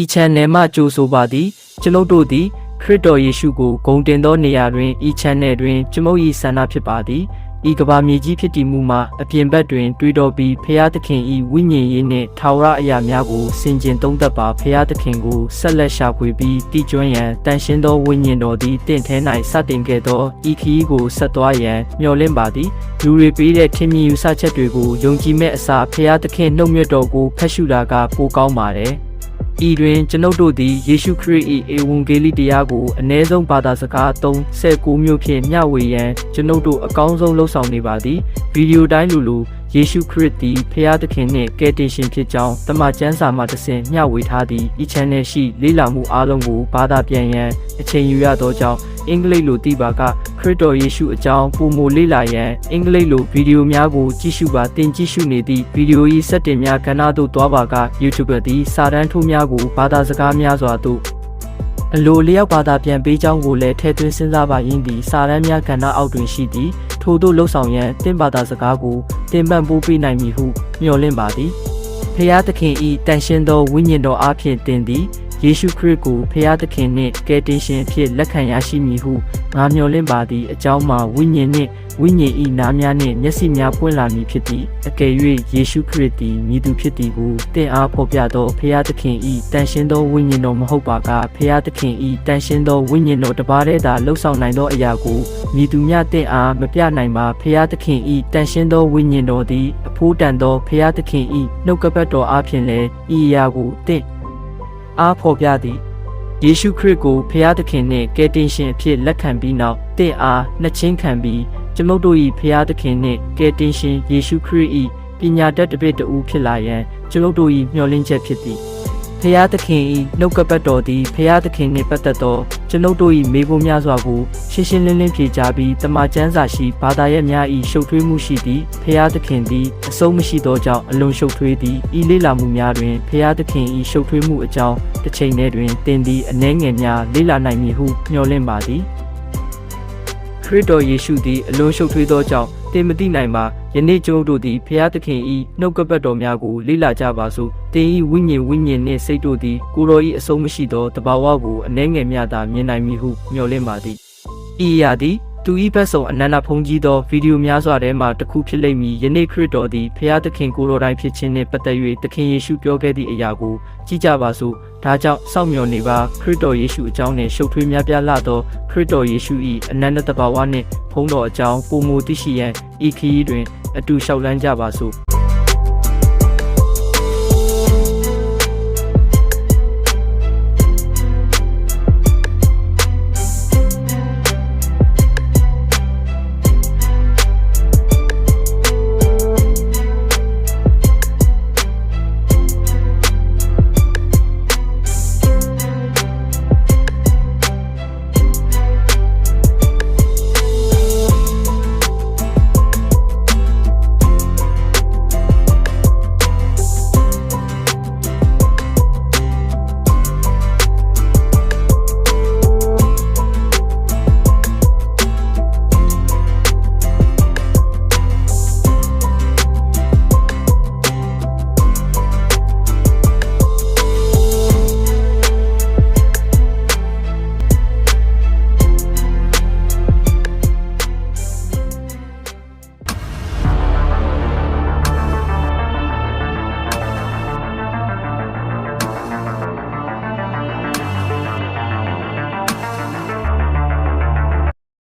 ဤ channel မှကြိုဆိုပါသည်ကျွန်ုပ်တို့သည်ခရစ်တော်ယေရှုကိုဂုဏ်တင်သောနေရာတွင်ဤ channel တွင်ကျွန်ုပ်၏ဆန္ဒဖြစ်ပါသည်ဤကဘာမြေကြီးဖြစ်တည်မှုမှာအပြင်ဘက်တွင် တွေးတော်ပြီးဖျားသခင်ဤဝိညာဉ်ရေးနှင့်ထာဝရအရာများကိုဆင်ခြင်သုံးသပ်ပါဖျားသခင်ကိုဆက်လက်ရှာဖွေပြီးတည်ကျွမ်းရန်တန်ရှင်းသောဝိညာဉ်တော်သည်တင့်ထဲ၌စတင်ခဲ့သောဤခရီးကိုဆက်သွားရန်မျှော်လင့်ပါသည်လူတွေပေးတဲ့ထင်မြင်ယူဆချက်တွေကိုယုံကြည်မဲ့အစားဖျားသခင်နှုတ်မြတ်တော်ကိုဖတ်ရှုတာကပိုကောင်းပါတယ် ဤတွင်ကျွန်ုပ်တို့သည်ယေရှုခရစ်၏ဧဝံဂေလိတရားကိုအ ਨੇ ဆုံးဘာသာစကား39မျိုးဖြင့်မျှဝေရန်ကျွန်ုပ်တို့အကောင်းဆုံးလှုံ့ဆော်နေပါသည်ဗီဒီယိုတိုင်းလိုလို ယေရှုခရစ်သည်ဖျားသခင်နှင့်ကယ်တင်ရှင်ဖြစ်ကြောင်းတမန်ကျမ်းစာမှတဆင့်မျှဝေထားသည့်ဤ channel ရှိလေ့လာမှုအားလုံးကိုဘာသာပြန်ရန်အချိန်ယူရသောကြောင့်အင်္ဂလိပ်လိုသိပါကခရစ်တော်ယေရှုအကြောင်းပုံမလေ့လာရန်အင်္ဂလိပ်လိုဗီဒီယိုများကိုကြည့်ရှုပါတင်ကြည့်ရှုနေသည့်ဗီဒီယို၏စက်တင်များကဏ္ဍသို့တွားပါက YouTuber သည်စာတန်းထိုးများကိုဘာသာစကားများစွာသို့ အလိုလျောက်ဘာသာပြန်ပေးကြောင်းကိုလည်းထည့်သွင်းစဉ်းစားပါရင်းသည်စာတန်းများကဏ္ဍအောက်တွင်ရှိသည်ထို့သို့လှုပ်ဆောင်ရန်တင့်ဘာသာစကားကိုတင်ပန့်ပိုးပေးနိုင်မည်ဟုမျှော်လင့်ပါသည်ဖျားသခင်ဤတန်ရှင်းသောဝိညာဉ်တော်အားဖြင့်တင်သည် ယေရှုခရစ်ကိုဖျားသခင်နှင့်ကယ်တင်ရှင်အဖြစ်လက်ခံရရှိမည်ဟုငါမျှော်လင့်ပါသည်အကြောင်းမှာဝိညာဉ်နှင့်ဝိညာဉ်ဤနားများနှင့်မျက်စိများပွင့်လာမည်ဖြစ်သည်အကယ်၍ယေရှုခရစ်သည်မြည်သူဖြစ်သည်ကိုတင့်အားဖော်ပြသောဖျားသခင်ဤတန်ရှင်းသောဝိညာဉ်တော်မဟုတ်ပါကဖျားသခင်ဤတန်ရှင်းသောဝိညာဉ်တော်တစ်ပါးတည်းသာလှုပ်ဆောင်နိုင်သောအရာကိုမြည်သူများတင့်အားမပြနိုင်ပါဖျားသခင်ဤတန်ရှင်းသောဝိညာဉ်တော်သည်အဖိုးတန်သောဖျားသခင်ဤနှုတ်ကပတ်တော်အားဖြင့်လည်းဤအရာကိုတင့် အားဖော်ပြသည်ယေရှုခရစ်ကိုဖျားသခင်နှင့်ကယ်တင်ရှင်အဖြစ်လက်ခံပြီးနောက်တင့်အားနှစ်ချင်းခံပြီးကျွန်ုပ်တို့၏ဖျားသခင်နှင့်ကယ်တင်ရှင်ယေရှုခရစ်၏ပညာတတ်တစ်ပည့်တူဖြစ်လာရန်ကျွန်ုပ်တို့၏မျှော်လင့်ချက်ဖြစ်သည်ဖျားသခင်၏နှုတ်ကပတ်တော်သည်ဖျားသခင်နှင့်ပတ်သက်သော ကျွန်ုပ်တို့၏မေးခွန်းများစွာကိုရှင်းရှင်းလင်းလင်းဖြေကြားပြီးတမန်ကျမ်းစာရှိဘာသာရပ်များ၏ရှုပ်ထွေးမှုရှိသည်ဖျားသခင်သည်အဆုံးမရှိသောကြောင့်အလွန်ရှုပ်ထွေးသည်ဤလေ့လာမှုများတွင်ဖျားသခင်၏ရှုပ်ထွေးမှုအကြောင်းတစ်ချိန်တည်းတွင်သင်သည်အနှဲငယ်များလေ့လာနိုင်မည်ဟုမျှော်လင့်ပါသည်ခရစ်တော်ယေရှုသည်အလွန်ရှုပ်ထွေးသောကြောင့် သင်မသိနိုင်ပါယနေ့ကျုပ်တို့သည်ဖျားသခင်၏နှုတ်ကပတ်တော်များကိုလေ့လာကြပါစို့သင်၏ဝိညာဉ်ဝိညာဉ်နှင့်စိတ်တို့သည်ကိုယ်တော်၏အဆုံးမရှိသောတဘာဝကိုအနှဲငယ်များသာမြင်နိုင်မည်ဟုမျှော်လင့်ပါသည်ဤအရာသည် သူ၏ဘက်ဆောင်အနန္တဖုန်ကြီးသောဗီဒီယိုများစွာထဲမှတစ်ခုဖြစ်လိမ့်မည်ယနေ့ခရစ်တော်သည်ဖျားသခင်ကိုယ်တော်တိုင်ဖြစ်ခြင်းနှင့်ပတ်သက်၍သခင်ယေရှုပြောခဲ့သည့်အရာကိုကြည့်ကြပါစို့ဒါကြောင့်စောင့်မျှော်နေပါခရစ်တော်ယေရှုအကြောင်းနှင့်ရှုပ်ထွေးများပြားလာသောခရစ်တော်ယေရှု၏အနန္တတဘာဝနှင့်ဖုံးတော်အကြောင်းပုံမူသိရှိရန်ဤခရီးတွင်အတူလျှောက်လန်းကြပါစို့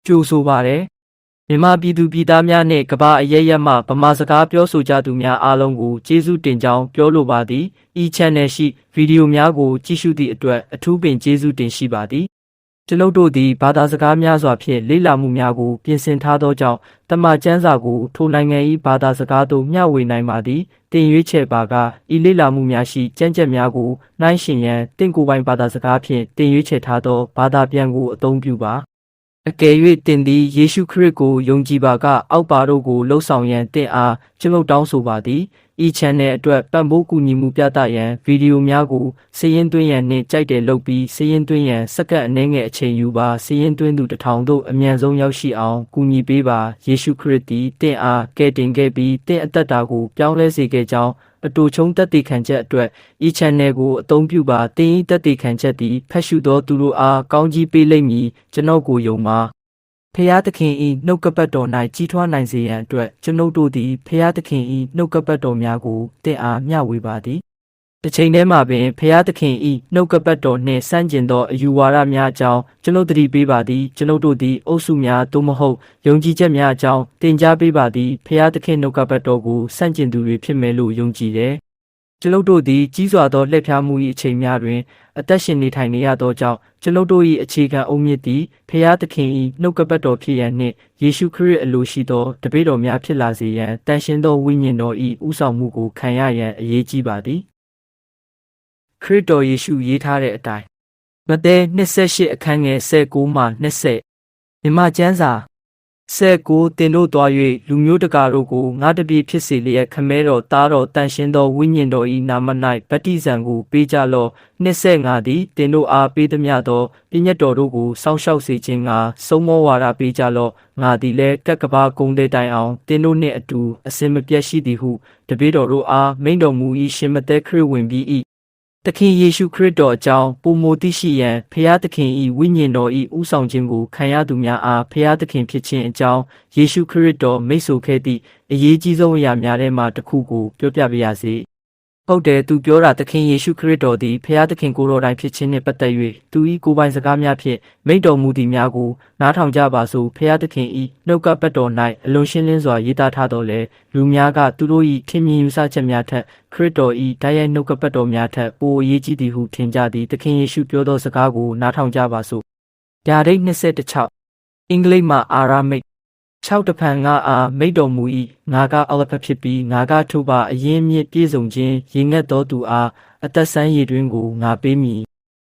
ကြိုဆိုပါရယ်မြန်မာပြည်သူပြည်သားများနှင့်ကမ္ဘာအရေးရမှဗမာစကားပြောဆိုကြသူများအားလုံးကိုကျေးဇူးတင်ကြောင်းပြောလိုပါသည်ဤ channel ရှိဗီဒီယိုများကိုကြည့်ရှုသည့်အတွက်အထူးပင်ကျေးဇူးတင်ရှိပါသည်ကျွန်ုပ်တို့သည်ဘာသာစကားများစွာဖြင့်လေ့လာမှုများကိုပြင်ဆင်ထားသောကြောင့်တမန်ကျမ်းစာကိုထိုနိုင်ငံ၏ဘာသာစကားသို့မျှဝေနိုင်ပါသည်တင်ရွေးချယ်ပါကဤလေ့လာမှုများရှိကြံ့ကြက်များကိုနှိုင်းယှဉ်ရန်တင့်ကိုယ်ပိုင်ဘာသာစကားဖြင့်တင်ရွေးချယ်ထားသောဘာသာပြန်ကိုအသုံးပြုပါ အကယ်၍တင်သည်ယေရှုခရစ်ကိုယုံကြည်ပါက အောက်ပါတို့ကိုလှုပ်ဆောင်ရန်တင့်အားကျွန်ုပ်တောင်းဆိုပါသည်ဤ channel အတွက်ပံ့ပိုးကူညီမှုပြသရန်ဗီဒီယိုများကိုစည်ရင်သွင်းရန်နှင့်ကြိုက်တယ်လုပ်ပြီးစည်ရင်သွင်းရန်စက္ကန့်အနည်းငယ်အချိန်ယူပါစည်ရင်သွင်းသူတစ်ထောင်တို့အမြန်ဆုံးရောက်ရှိအောင်ကူညီပေးပါယေရှုခရစ်သည်တင့်အားကယ်တင်ခဲ့ပြီးတင့်အသက်တာကိုပြောင်းလဲစေခဲ့ကြောင်း အတူချုံတက်တည်ခံချက်အတွက်ဤ channel ကိုအသုံးပြုပါတင်းဤတက်တည်ခံချက်သည်ဖတ်ရှုသောသူတို့အားကောင်းကြီးပေးလိမ့်မည်ကျွန်ုပ်ကိုယုံပါဖျားသခင်ဤနှုတ်ကပတ်တော်၌ကြီးထွားနိုင်စေရန်အတွက်ကျွန်ုပ်တို့သည်ဖျားသခင်ဤနှုတ်ကပတ်တော်များကိုတင့်အားမျှဝေပါသည် တစ်ချိန်တည်းမှာပင်ဖျားသခင်ဤနှုတ်ကပတ်တော်နှင့်ဆန့်ကျင်သောအယူဝါဒများအကြောင်းကျွန်ုပ်သတိပေးပါသည်ကျွန်ုပ်တို့သည်အုပ်စုများသို့မဟုတ်ယုံကြည်ချက်များအကြောင်းတင် जा ပေးပါသည်ဖျားသခင်နှုတ်ကပတ်တော်ကိုဆန့်ကျင်သူတွေဖြစ်မယ်လို့ယုံကြည်တယ်ကျွန်ုပ်တို့သည်ကြီးစွာသောလှည့်ဖျားမှု၏အချိန်များတွင်အသက်ရှင်နေထိုင်နေရသောကြောင့်ကျွန်ုပ်တို့၏အခြေခံအုံမြစ်သည်ဖျားသခင်၏နှုတ်ကပတ်တော်ဖြစ်ရန်နှင့်ယေရှုခရစ်အလိုရှိသောတပည့်တော်များဖြစ်လာစေရန်တန်ရှင်းသောဝိညာဉ်တော်၏ဥဆောင်မှုကိုခံရရန်အရေးကြီးပါသည် ခရစ်တော်ယေရှုရေးထားတဲ့အတိုင်းမဿဲ28အခန်းငယ်16မှ20မြမကျမ်းစာ19တင်တို့သွား၍လူမျိုးတကာတို့ကိုငါတပည့်ဖြစ်စေလျက်ခမဲတော်သားတော်တန်ရှင်းသောဝိညာဉ်တော်၏နာမ၌ဗတ္တိဇံကိုပေးကြလော့25သည်တင်တို့အားပေးသည်များသောပြည့်ညတ်တော်တို့ကိုစောင့်ရှောက်စေခြင်းကသုံးမောဝါဒပေးကြလော့ငါသည်လည်းကက်ကဘာကုန်းတဲ့တိုင်အောင်တင်တို့နှင့်အတူအစင်မပြတ်ရှိသည်ဟုတပည့်တော်တို့အားမိန့်တော်မူ၏ရှင်မသက်ခရစ်ဝင်ပြီး၏ သခင်ယေရှုခရစ်တော်အကြောင်းပုံမသိရှိရန်ဖျားသခင်၏ဝိညာဉ်တော်၏ဥဆောင်ခြင်းကိုခံရသူများအားဖျားသခင်ဖြစ်ခြင်းအကြောင်းယေရှုခရစ်တော်မိတ်ဆွေခဲ့သည့်အရေးကြီးဆုံးအရာများထဲမှတစ်ခုကိုပြောပြပါရစေ။ ဟုတ်တယ်သူပြောတာသခင်ယေရှုခရစ်တော်သည်ဖျားသခင်ကိုယ်တော်တိုင်ဖြစ်ခြင်းနှင့်ပတ်သက်၍သူ၏ကိုယ်ပိုင်စကားများဖြင့်မိန့်တော်မူသည့်များကိုနားထောင်ကြပါစို့ဖျားသခင်၏နှုတ်ကပတ်တော်၌အလွန်ရှင်းလင်းစွာရေးသားထားတော်လဲလူများကသူတို့၏ထင်မြင်ယူဆချက်များထက်ခရစ်တော်၏တိုက်ရိုက်နှုတ်ကပတ်တော်များထက်ပိုအရေးကြီးသည်ဟုထင်ကြသည်သခင်ယေရှုပြောသောစကားကိုနားထောင်ကြပါစို့ဓာတ်26အင်္ဂလိပ်မှာအာရမိတ် 6တဖန်ငါအားမိတ်တော်မူ၏ငါကအလဖက်ဖြစ်ပြီးငါကထိုပါအရင်မြစ်ပြည့်စုံခြင်းရင်ငတ်တော်သူအားအသက်ဆန်းရည်တွင်ကိုငါပေးမည်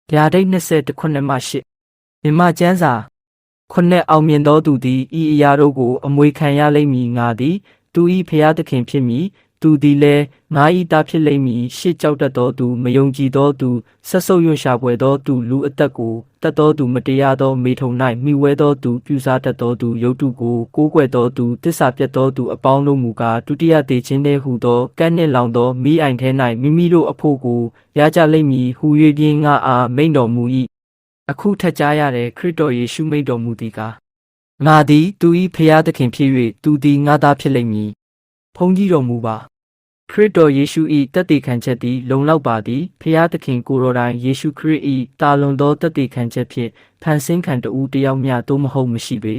ဗျာဒိတ်20ခုနှစ်မှ8မြမကျမ်းစာခုနှစ်အောင်မြင်သောသူသည်ဤအရာတို့ကိုအမွေခံရလိမ့်မည်ငါသည် သူ၏ဖျားသခင်ဖြစ်မည် သူသည်လည်းငါ၏သားဖြစ်လိမ့်မည်ရှစ်ကြောက်တတ်သောသူမယုံကြည်သောသူဆက်ဆုပ်ရွံ့ရှာပွေသောသူလူအသက်ကိုတတ်သောသူမတရားသောမေထုံ၌မိဝဲသောသူပြူစားတတ်သောသူယုတ်တုကိုကိုးကွယ်သောသူတစ္ဆာပြတ်သောသူအပေါင်းတို့မူကားဒုတိယတေခြင်းတည်းဟုသောကန့်နှင့်လောင်သောမိအိုင်ထဲ၌မိမိတို့အဖို့ကိုရကြလိမ့်မည်ဟူ၍ပြင်းငါအားမိန်တော်မူ၏အခုထက်ကြားရတဲ့ခရစ်တော်ယေရှုမိတ်တော်မူသည်ကားငါသည်သူ၏ဖျားသခင်ဖြစ်၍သူသည်ငါသားဖြစ်လိမ့်မည် ဖုန်ကြီးတော်မူပါခရစ်တော်ယေရှု၏တသက်တည်ခံချက်သည်လုံလောက်ပါသည်ဖျားသခင်ကိုတော်တိုင်ယေရှုခရစ်၏တာလွန်သောတသက်တည်ခံချက်ဖြင့်ဖန်ဆင်းခံတူတယောက်မျှသို့မဟုတ်မရှိပေ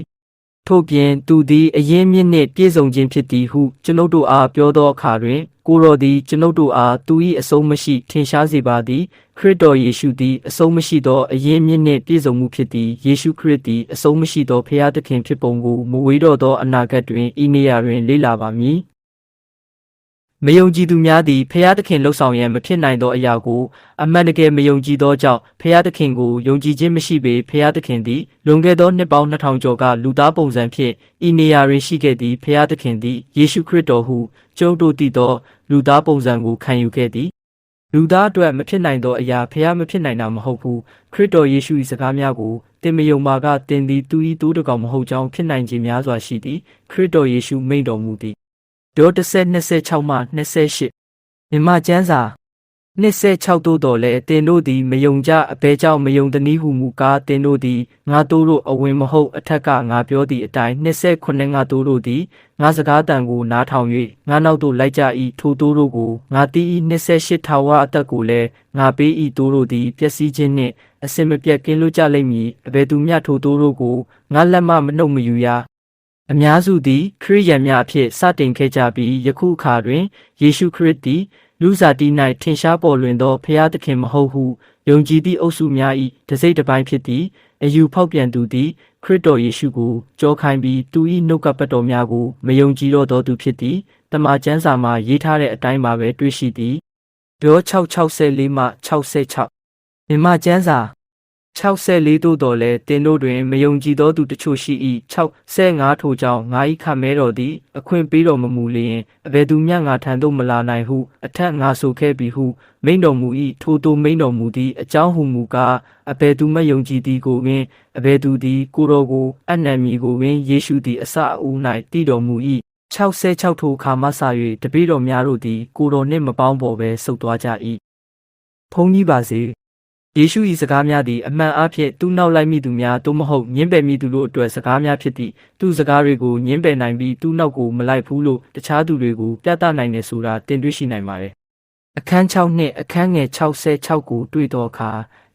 ထို့ပြင်သူသည်အရင်မြင့်နှင့်ပြည့်စုံခြင်းဖြစ်သည်ဟုကျွန်ုပ်တို့အားပြောသောအခါတွင် ကိုတော်သည်ကျွန်ုပ်တို့အားသူ၏အဆုံးမရှိထင်ရှားစေပါသည်ခရစ်တော်ယေရှုသည်အဆုံးမရှိသောအရင်မြင့်နှင့်ပြည့်စုံမှုဖြစ်သည်ယေရှုခရစ်သည်အဆုံးမရှိသောဖျားသခင်ဖြစ်ပုံကိုမဝေးတော့သောအနာဂတ်တွင်ဤနေရာတွင်လေ့လာပါမည် မယုံကြည်သူများသည်ဖျားသခင်လှုပ်ဆောင်ရန်မဖြစ်နိုင်သောအရာကိုအမှန်တကယ်မယုံကြည်သောကြောင့်ဖျားသခင်ကိုယုံကြည်ခြင်းမရှိပေဖျားသခင်သည်လွန်ခဲ့သောနှစ်ပေါင်း2000ကျော်ကလူသားပုံစံဖြင့်ဤနေရာတွင်ရှိခဲ့သည့်ဖျားသခင်သည်ယေရှုခရစ်တော်ဟုကျုပ်တို့သိသောလူသားပုံစံကိုခံယူခဲ့သည်လူသားအတွက်မဖြစ်နိုင်သောအရာဖျားမဖြစ်နိုင်တာမဟုတ်ဘူးခရစ်တော်ယေရှု၏စကားများကိုတင်မယုံပါကတင်သည်သူ၏တိုးတကောင်မဟုတ်ကြောင်းဖြစ်နိုင်ခြင်းများစွာရှိသည်ခရစ်တော်ယေရှုမိန့်တော်မူသည် ဒေါ်3026မှ28မြမကျမ်းစာ26တို့တော်လဲတင်တို့သည်မယုံကြအဘဲကြောင့်မယုံသည်ဟုမူကားတင်တို့သည်ငါတို့တို့အဝင်မဟုတ်အထက်ကငါပြောသည့်အတိုင်း28ငါတို့တို့သည်ငါစကားတန်ကိုနားထောင်၍ငါနောက်သို့လိုက်ကြ၏ထိုတို့တို့ကိုငါတီး၏28ထာဝရအသက်ကိုလည်းငါပေး၏တို့တို့သည်ပျက်စီးခြင်းနှင့်အစင်မပြတ်ကင်းလွတ်ကြလိမ့်မည်အဘယ်သူမျှထိုတို့တို့ကိုငါလက်မှမနှုတ်မယူရ အများစုသည်ခရစ်ယာန်များအဖြစ်စတင်ခဲ့ကြပြီးယခုအခါတွင်ယေရှုခရစ်သည်လူစားတီ၌ထင်ရှားပေါ်လွင်သောဖျားသခင်မဟုတ်ဟုယုံကြည်သည့်အုပ်စုများ၏တစိမ့်တစ်ပိုင်းဖြစ်သည့်အယူဖောက်ပြန်သူသည်ခရစ်တော်ယေရှုကိုကြောခိုင်းပြီးသူ၏နှုတ်ကပတ်တော်များကိုမယုံကြည်တော့သောသူဖြစ်သည်တမန်ကျမ်းစာမှာရေးထားတဲ့အတိုင်းပါပဲတွေ့ရှိသည်ပြော664မှ66မြမကျမ်းစာ 64တို့တော်လဲတင်တို့တွင်မယုံကြည်သောသူတချို့ရှိ၏65ထိုကြောင့်ငါ၏ခမဲတော်သည်အခွင့်ပေးတော်မမူလျင်အဘယ်သူမျှငါထံသို့မလာနိုင်ဟုအထက်ငါဆိုခဲ့ပြီဟုမိန်တော်မူ၏ထိုသို့မိန်တော်မူသည်အကြောင်းဟုမူကားအဘယ်သူမယုံကြည်သည်ကိုပင်အဘယ်သူသည်ကိုတော်ကိုအနံ့မီကိုပင်ယေရှုသည်အစအဦး၌တည်တော်မူ၏66ထိုအခါမှစ၍တပည့်တော်များတို့သည်ကိုတော်နှင့်မပေါင်းပေါ်ဘဲဆုတ်သွားကြ၏ဖုန်းကြီးပါစေ ယေရှု၏စကားများသည်အမှန်အဖြစ်သူ့နောက်လိုက်မိသူများသို့မဟုတ်ညှင်းပယ်မိသူတို့အတွက်စကားများဖြစ်သည့်သူ့စကားတွေကိုညှင်းပယ်နိုင်ပြီးသူ့နောက်ကိုမလိုက်ဘူးလို့တခြားသူတွေကိုပြသနိုင်တယ်ဆိုတာတင်တွေ့ရှိနိုင်ပါတယ်အခန်း6နှင့်အခန်းငယ်66ကိုတွေ့တော့အခါ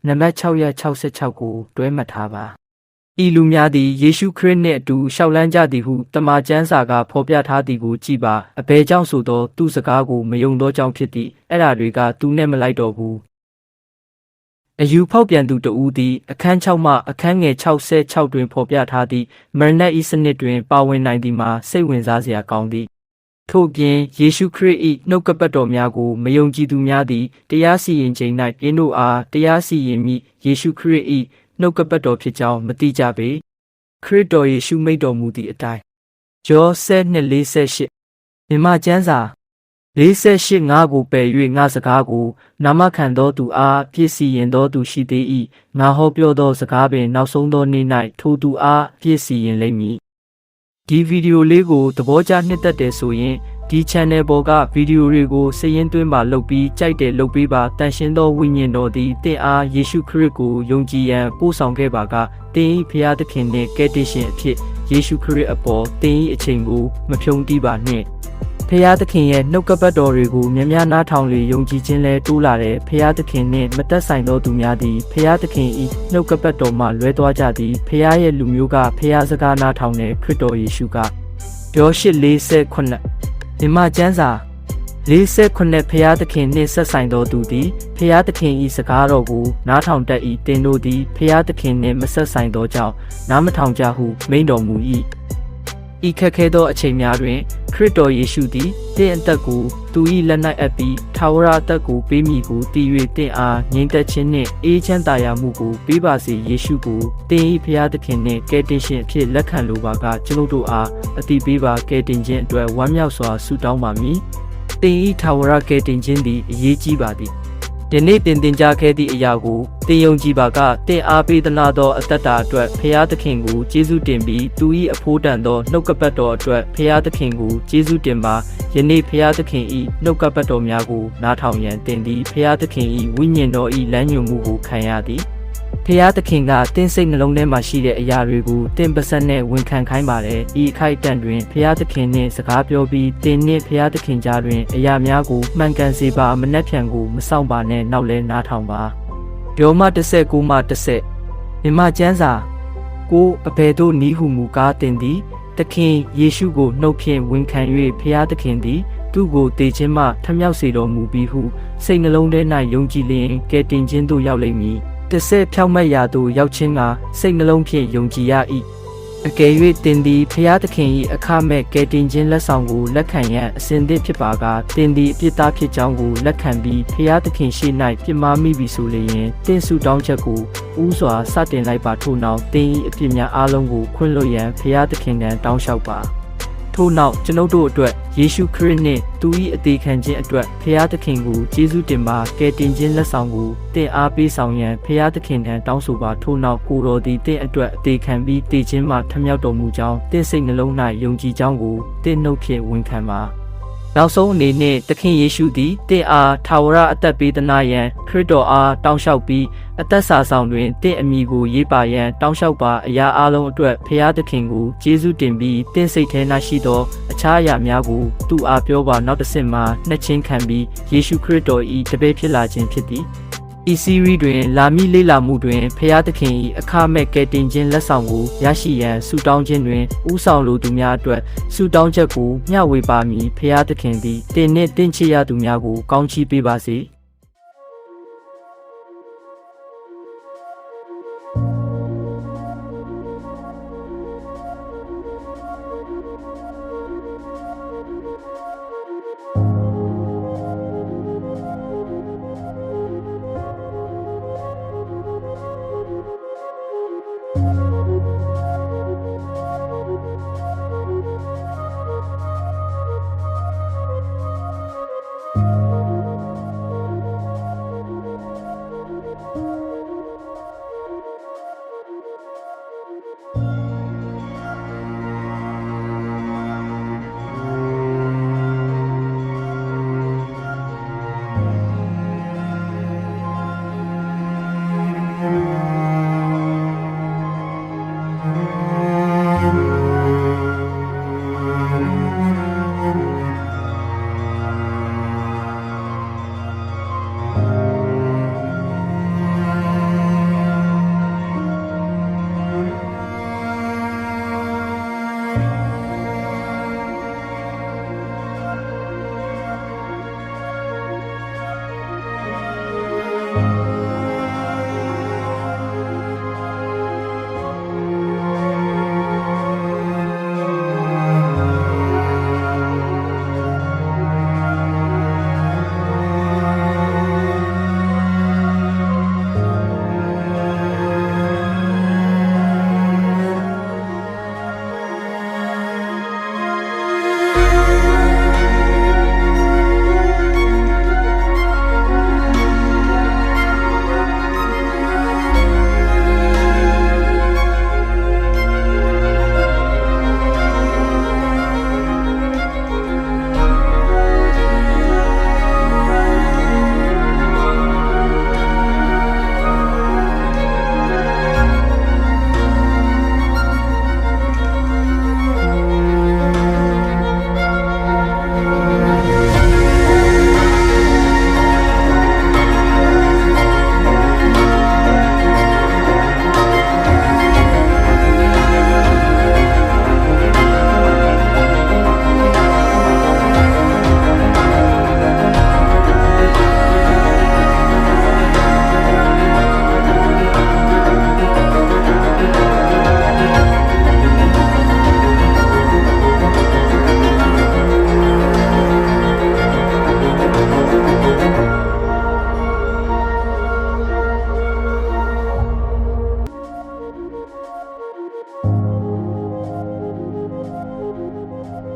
နံပါတ်666ကိုတွဲမှတ်ထားပါဤလူများသည်ယေရှုခရစ်နှင့်အတူရှောက်လန်းကြသည်ဟုတမန်ကျမ်းစာကဖော်ပြထားသည်ကိုကြည်ပါအဘယ်ကြောင့်ဆိုသောသူ့စကားကိုမယုံသောကြောင့်ဖြစ်သည်အဲ့ဓာတွေကသူနဲ့မလိုက်တော့ဘူး အယူဖောက်ပြန်သူတဦးသည် အခန်း6မှအခန်းငယ်66တွင်ဖော်ပြထားသည့်မရနက်ဤစနစ်တွင် ပါဝင်နိုင်သည်မှာစိတ်ဝင်စားစရာကောင်းသည်ထို့ပြင်ယေရှုခရစ်၏နှုတ်ကပတ်တော်များကိုမယုံကြည်သူများသည်တရားစီရင်ခြင်း၌အင်းတို့အားတရားစီရင်မိယေရှုခရစ်၏နှုတ်ကပတ်တော်ဖြစ်ကြောင်းမသိကြပေခရစ်တော်ယေရှုမိတ်တော်မူသည့်အတိုင်းယော7:48မြမကျမ်းစာ 48ငါကိုပယ်၍ငါစကားကိုနာမခံသောသူအားပြည့်စည်ရင်သောသူရှိသေး၏ငါဟောပြောသောစကားပင်နောက်ဆုံးသောနေ့၌ထိုသူအားပြည့်စည်ရင်လိမ့်မည်ဒီဗီဒီယိုလေးကိုသဘောကျနှစ်သက်တယ်ဆိုရင်ဒီ channel ပေါ်ကဗီဒီယိုတွေကိုစည်ရင်သွင်းပါလုပ်ပြီးကြိုက်တယ်လုပ်ပေးပါတန်ရှင်းသောဝိညာဉ်တော်သည်တင့်အားယေရှုခရစ်ကိုယုံကြည်ရန်ပို့ဆောင်ခဲ့ပါကတင်၏ဖျားသခင်နှင့်ကယ်တင်ရှင်အဖြစ်ယေရှုခရစ်အပေါ်တင်၏အချိန်ကိုမဖြုံးတီးပါနှင့် ဖျားသခင်ရဲ့နှုတ်ကပတ်တော်တွေကိုမြများနားထောင်လေယုံကြည်ခြင်းလဲတိုးလာတယ်ဖျားသခင်နှင့်မသက်ဆိုင်သောသူများသည်ဖျားသခင်၏နှုတ်ကပတ်တော်မှလွဲသွားကြသည်ဖျားရဲ့လူမျိုးကဖျားစကားနားထောင်တဲ့ခရစ်တော်ယေရှုကယောရှစ်48မြမကျမ်းစာ48ဖျားသခင်နှင့်ဆက်ဆိုင်သောသူသည်ဖျားသခင်၏စကားတော်ကိုနားထောင်တတ်၏တင်တို့သည်ဖျားသခင်နှင့်မဆက်ဆိုင်သောကြောင့်နားမထောင်ကြဟုမိန့်တော်မူ၏ ဤခက်ခဲသောအချိန်များတွင် ခရစ်တော်ယေရှုသည်တင့်အသက်ကိုသူ၏လက်၌အပ်ပြီးထာဝရအသက်ကိုပေးမိကိုတည်၍တင့်အားငြိမ်သက်ခြင်းနှင့်အေးချမ်းသာယာမှုကိုပေးပါစေယေရှုကိုတင်၏ဖျားသခင်နှင့်ကယ်တင်ရှင်အဖြစ်လက်ခံလိုပါကကျွန်ုပ်တို့အားအတိပေးပါကယ်တင်ခြင်းအတွက်ဝမ်းမြောက်စွာဆုတောင်းပါမည်တင်၏ထာဝရကယ်တင်ခြင်းသည်အရေးကြီးပါသည် ဒီနေ့တင်တင်ကြားခဲ့သည့်အရာကိုတင်ယုံကြည်ပါကတင်အားပေးသနာသောအသက်တာအတွက်ဖရာသခင်ကိုကျေးဇူးတင်ပြီးသူ၏အဖို့တန်သောနှုတ်ကပတ်တော်အတွက်ဖရာသခင်ကိုကျေးဇူးတင်ပါယနေ့ဖရာသခင်၏နှုတ်ကပတ်တော်များကိုနားထောင်ရန်တင်သည်ဖရာသခင်၏ဝိညာဉ်တော်၏လမ်းညွှန်မှုကိုခံရသည် ဖျားသခင်ကတင်းစိတ်နှလုံးထဲမှာရှိတဲ့အရာတွေကိုတင်းပစက်နဲ့ဝန်ခံခိုင်းပါတယ်။ဤအခိုက်အတန့်တွင်ဖျားသခင်နှင့်စကားပြောပြီးတင်းနှင့်ဖျားသခင်ကြားတွင်အရာများကိုမှန်ကန်စေပါမနှက်ဖြန်ကိုမဆောင်ပါနဲ့နောက်လဲနားထောင်ပါ။ယောမ19မှ10မြမကျမ်းစာကိုအဘယ်သို့နီးဟုမူကားတင်သည်သခင်ယေရှုကိုနှုတ်ဖြင့်ဝန်ခံ၍ဖျားသခင်သည်သူ့ကိုတည်ခြင်းမှထမြောက်စေတော်မူပြီးဟုစိတ်နှလုံးထဲ၌ယုံကြည်လျင်ကဲတင်ခြင်းသို့ရောက်လိမ့်မည်။ တဆက်ဖြောက်မတ်ရာသို့ရောက်ခြင်းကစိတ်နှလုံးဖြင့်ယုံကြည်ရ၏အကယ်၍တင်သည်ဖျားသခင်၏အခမဲ့ကယ်တင်ခြင်းလက်ဆောင်ကိုလက်ခံရန်အစဉ်သင့်ဖြစ်ပါကတင်သည်အပြစ်သားဖြစ်ကြောင်းကိုလက်ခံပြီးဖျားသခင်ရှိ၌ပြစ်မှားမိပြီဆိုလျင်တင့်စုတောင်းချက်ကိုဥစွာစတင်လိုက်ပါထို့နောက်တင်၏အပြစ်များအလုံးကိုခွင့်လွှတ်ရန်ဖျားသခင်ကတောင်းလျှောက်ပါ ထို့နောက်ကျွန်ုပ်တို့အတွက်ယေရှုခရစ်နှင့်သူ၏အသေးခံခြင်းအတွက်ဖျားသခင်ကိုကျေးဇူးတင်ပါကယ်တင်ခြင်းလက်ဆောင်ကိုတင့်အားပေးဆောင်ရန်ဖျားသခင်ထံတောင်းဆိုပါထို့နောက်ကိုတော်သည်တင့်အတွက်အသေးခံပြီးတည်ခြင်းမှထမြောက်တော်မူကြောင်းတင့်စိတ်နှလုံး၌ယုံကြည်ကြောင်းကိုတင့်နှုတ်ဖြင့်ဝန်ခံပါ နောက်ဆုံးအနေနဲ့သခင်ယေရှုသည်တင့်အားထာဝရအသက်ပေးသနာရန်ခရစ်တော်အားတောင်းလျှောက်ပြီးအသက်စာဆောင်တွင်တင့်အမိကိုရေးပါရန်တောင်းလျှောက်ပါအရာအလုံးအတွက်ဖျားသခင်ကိုကျေးဇူးတင်ပြီးတင့်စိတ်ထဲ၌ရှိသောအခြားအရာများကိုသူ့အားပြောပါနောက်တစ်ဆင့်မှာနှစ်ချင်းခံပြီးယေရှုခရစ်တော်၏တပည့်ဖြစ်လာခြင်းဖြစ်သည် ဤစီးရီးတွင် လာမီလေးလာမှုတွင်ဖျားသခင်၏အခမဲ့ကယ်တင်ခြင်းလက်ဆောင်ကိုရရှိရန်ဆုတောင်းခြင်းတွင်ဥဆောင်လိုသူများအတွက်ဆုတောင်းချက်ကိုမျှဝေပါမည်ဖျားသခင်သည်တင်နှင့်တင့်ချရသူများကိုကောင်းချီးပေးပါစေ။ Müzik